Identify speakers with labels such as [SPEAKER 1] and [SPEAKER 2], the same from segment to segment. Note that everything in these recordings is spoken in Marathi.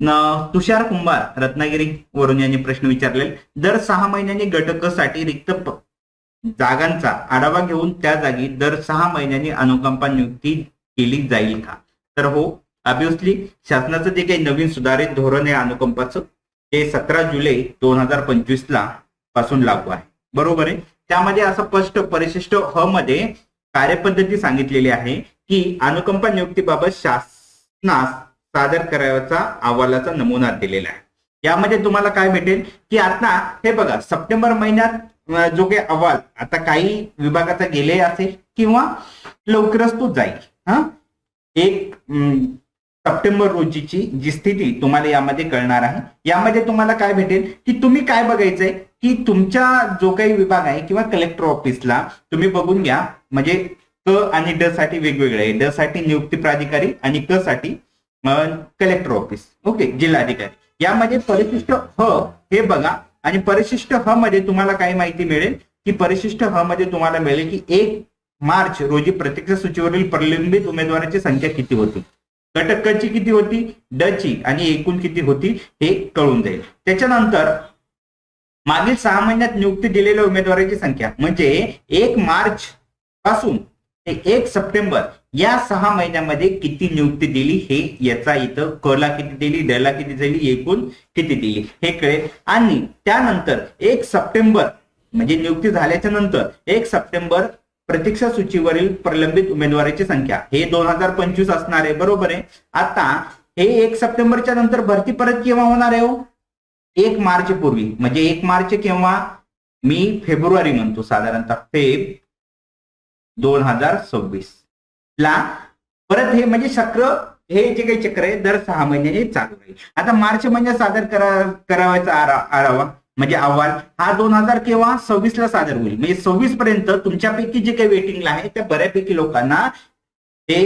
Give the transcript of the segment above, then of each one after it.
[SPEAKER 1] तुषार कुंभार रत्नागिरी वरून यांनी प्रश्न विचारले. दर सहा महिन्यांनी घटकासाठी रिक्त जागांचा आढावा घेऊन त्या जागी दर सहा महिन्यांनी अनुकंपा नियुक्ती केली जाईल का? तर हो ऑब्विसली शासनाचं जे काही नवीन सुधारित धोरण आहे अनुकंपाचं ते सतरा जुलै दोन हजार पंचवीस ला पासून लागू आहे. बरोबर आहे? त्यामध्ये असं स्पष्ट परिशिष्ट ह मध्ये कार्यपद्धती सांगितलेली आहे की अनुकंपा नियुक्तीबाबत शासनास सादर करायचा अहवालाचा नमुना दिलेला आहे. यामध्ये तुम्हाला काय भेटेल? की आता हे बघा सप्टेंबर महिन्यात जो काही अहवाल आता काही विभागाचा गेले असेल किंवा लवकरच तो जाईल. हा? एक सप्टेंबर रोजीची जी स्थिती तुम्हाला यामध्ये कळणार आहे. यामध्ये तुम्हाला काय भेटेल? की तुम्ही काय बघायचंय? की तुमच्या जो काही विभाग आहे किंवा कलेक्टर ऑफिसला तुम्ही बघून घ्या. म्हणजे क आणि ड साठी वेगवेगळे आहे. ड साठी नियुक्ती प्राधिकारी आणि क साठी कलेक्टर ऑफिस ओके जिल्हाधिकारी. यामध्ये परिशिष्ट ह हे बघा. आणि परिशिष्ट ह मध्ये तुम्हाला काय माहिती मिळेल? की परिशिष्ट ह मध्ये तुम्हाला मिळेल की एक मार्च रोजी प्रत्यक्ष सूचीवरील प्रलंबित उमेदवारांची संख्या किती होती? घटक किती होती? ड ची. आणि एकूण किती होती? हे कळून जाईल. त्याच्यानंतर मागील सहा महिन्यात नियुक्ती दिलेल्या उमेदवारांची संख्या. म्हणजे एक मार्च पासून ते एक सप्टेंबर या सहा महिन्यामध्ये किती नियुक्ती दिली हे याचा इथं कला किती दिली डला किती दिली एकूण किती दिली हे कळेल. आणि त्यानंतर एक सप्टेंबर म्हणजे नियुक्ती झाल्याच्यानंतर एक सप्टेंबर प्रतीक्षा सूचीवरील प्रलंबित उमेदवाराची संख्या हे दोन हजार पंचवीस असणार आहे बरोबर आहे? आता हे एक सप्टेंबरच्या नंतर भरती परत केव्हा होणार आहे हो? एक मार्च पूर्वी म्हणजे एक मार्च केव्हा? मी फेब्रुवारी म्हणतो साधारणतः. फेब दोन हजार सव्वीस. ला परत हे म्हणजे चक्र हे जे काही चक्र आहे दर सहा महिन्याने चालू राहील. आता मार्च महिन्यात सादर करा करावायचा आढावा म्हणजे अहवाल हा दोन हजार केव्हा? सव्वीस ला सादर होईल. म्हणजे सव्वीस पर्यंत तुमच्यापैकी जे काही वेटिंगला आहे त्या बऱ्यापैकी लोकांना ते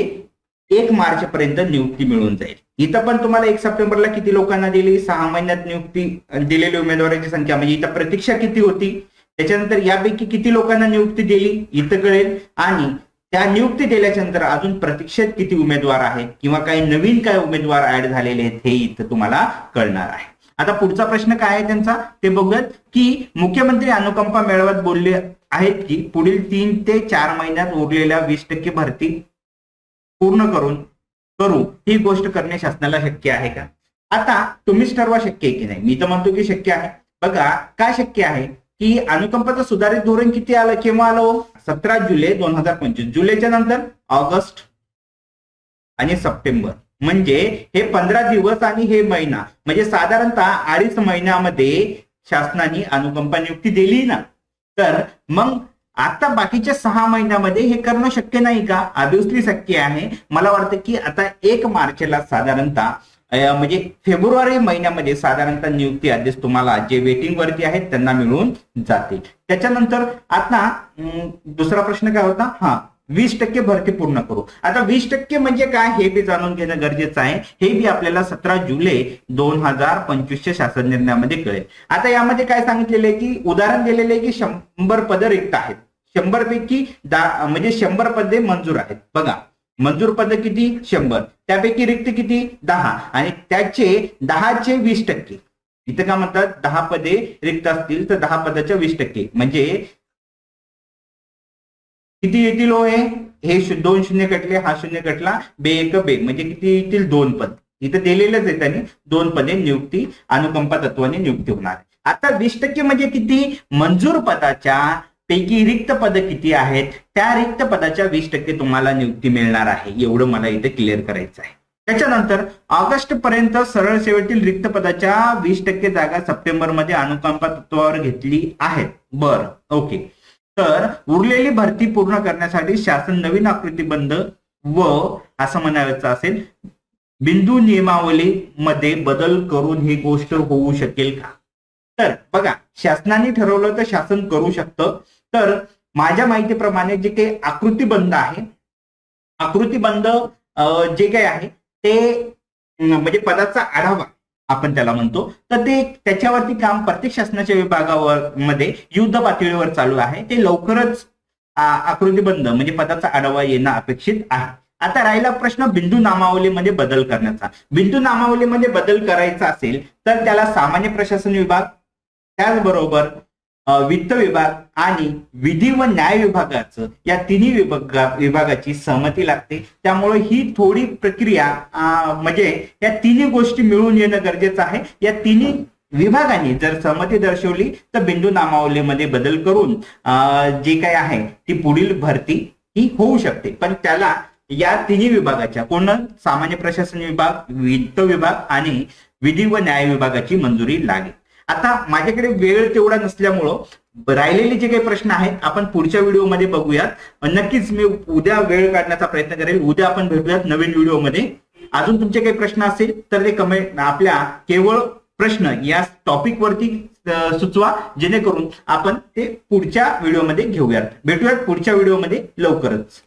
[SPEAKER 1] एक मार्च पर्यंत नियुक्ती मिळून जाईल. इथं पण तुम्हाला एक सप्टेंबरला किती लोकांना दिली? सहा महिन्यात नियुक्ती दिलेली उमेदवारांची संख्या. म्हणजे इथं प्रतीक्षा किती होती? त्याच्यानंतर यापैकी किती लोकांना नियुक्ती दिली इथं कळेल. आणि त्या नियुक्ती दिल्याच्या नंतर अजून प्रतीक्षेत किती उमेदवार आहेत किंवा काही नवीन काय उमेदवार ऍड झालेले आहेत हे इथं तुम्हाला कळणार आहे. आता पुढचा प्रश्न काय आहे त्यांचा? ते बघूयात की मुख्यमंत्री अनुकंपा मेळाव्यात बोलले आहेत की पुढील तीन ते चार महिन्यात उरलेल्या वीस टक्के भरती पूर्ण करून करू. ही गोष्ट करणे शासनाला शक्य आहे का? आता तुम्हीच ठरवा शक्य आहे की नाही. मी तर म्हणतो की शक्य आहे. बघा काय शक्य आहे? की अनुकंपाचं सुधारित धोरण किती आलं केव्हा आलं हो? सतरा जुलै दोन हजार पंचवीस. जुलैच्या नंतर ऑगस्ट आणि सप्टेंबर. म्हणजे हे पंधरा दिवस आणि हे महिना. म्हणजे साधारणतः अडीच महिन्यामध्ये शासनाने अनुकंपा नियुक्ती दिली ना. तर मग आता बाकीच्या सहा महिन्यामध्ये हे करणं शक्य नाही का? ऑब्विसली शक्य आहे. मला वाटतं की आता एक मार्चला साधारणतः म्हणजे फेब्रुवारी महिन्यामध्ये साधारणतः नियुक्ती आदेश तुम्हाला जे वेटिंग वरती आहेत त्यांना मिळून जातील. त्याच्यानंतर आता दुसरा प्रश्न काय होता? हा वीस टक्के भरती पूर्ण करू. आता वीस टक्के म्हणजे काय हे बी जाणून घेणं गरजेचं आहे. हे बी आपल्याला सतरा जुलै दोन हजार पंचवीसच्या शासन निर्णयामध्ये कळेल. आता यामध्ये काय सांगितलेलं आहे की उदाहरण दिलेलं आहे की शंभर पदं रिक्त आहेत. शंभर पैकी दा म्हणजे शंभर पदे मंजूर आहेत. बघा मंजूर पद किती? शंभर. त्यापैकी रिक्त किती? दहा. आणि त्याचे दहाचे वीस टक्के. इथं का म्हणतात? दहा पदे रिक्त असतील तर दहा पदाच्या वीस टक्के. म्हणजे किती येतील हो हे? हे दोन शून्य कटले हा शून्य कटला बे एक बे. म्हणजे किती येतील? दोन पद. इथं दिलेलंच आहे त्यांनी. दोन पदे नियुक्ती अनुकंपा तत्वाने नियुक्ती होणार आता वीस टक्के म्हणजे किती? मंजूर पदाच्या पैकी रिक्त पद किती आहेत? त्या रिक्त पदाच्या वीस टक्के तुम्हाला नियुक्ती मिळणार आहे. एवढं मला इथे क्लिअर करायचं आहे. त्याच्यानंतर ऑगस्ट पर्यंत सरळ सेवेतील रिक्त पदाच्या वीस टक्के जागा सप्टेंबरमध्ये अनुकंपा तत्वावर घेतली आहेत. बर ओके. तर उरलेली भरती पूर्ण करण्यासाठी शासन नवीन आकृतीबंध व असं म्हणायचं असेल बिंदू नियमावली मध्ये बदल करून ही गोष्ट होऊ शकेल का? तर बघा शासनाने ठरवलं तर शासन करू शकतं. तर माझ्या माहितीप्रमाणे जे काही आकृतीबंध आहे आकृतीबंध जे काही आहे ते म्हणजे पदाचा आढावा आपण त्याला म्हणतो. तर ते त्याच्यावरती काम प्रत्येक शासनाच्या विभागावर मध्ये युद्ध पातळीवर चालू आहे. ते लवकरच आकृतीबंध म्हणजे पदाचा आढावा येणं अपेक्षित आहे. आता राहिला प्रश्न बिंदू नामावलीमध्ये बदल करण्याचा. बिंदू नामावलीमध्ये बदल करायचा असेल तर त्याला सामान्य प्रशासन विभाग त्याचबरोबर वित्त विभाग आणि विधी व न्याय विभागाचं या तिन्ही विभागा विभागाची सहमती लागते. त्यामुळे ही थोडी प्रक्रिया म्हणजे या तिन्ही गोष्टी मिळून येणं गरजेचं आहे. या तिन्ही विभागांनी जर सहमती दर्शवली तर बिंदू नामावलीमध्ये बदल करून जे काही आहे ती पुढील भरती ही होऊ शकते. पण त्याला या तिन्ही विभागाच्या पूर्ण सामान्य प्रशासन विभाग वित्त विभाग आणि विधी व न्याय विभागाची मंजुरी लागेल. आता माझ्याकडे वेळ तेवढा नसल्यामुळं राहिलेले जे काही प्रश्न आहेत आपण पुढच्या व्हिडिओमध्ये बघूयात. नक्कीच मी उद्या वेळ काढण्याचा प्रयत्न करेल. उद्या आपण भेटूयात नवीन व्हिडिओमध्ये. अजून तुमचे काही प्रश्न असेल तर ते कमेंट आपल्या केवळ प्रश्न या टॉपिक वरती सुचवा. जेणेकरून आपण ते पुढच्या व्हिडिओमध्ये घेऊयात. भेटूयात पुढच्या व्हिडिओमध्ये लवकरच.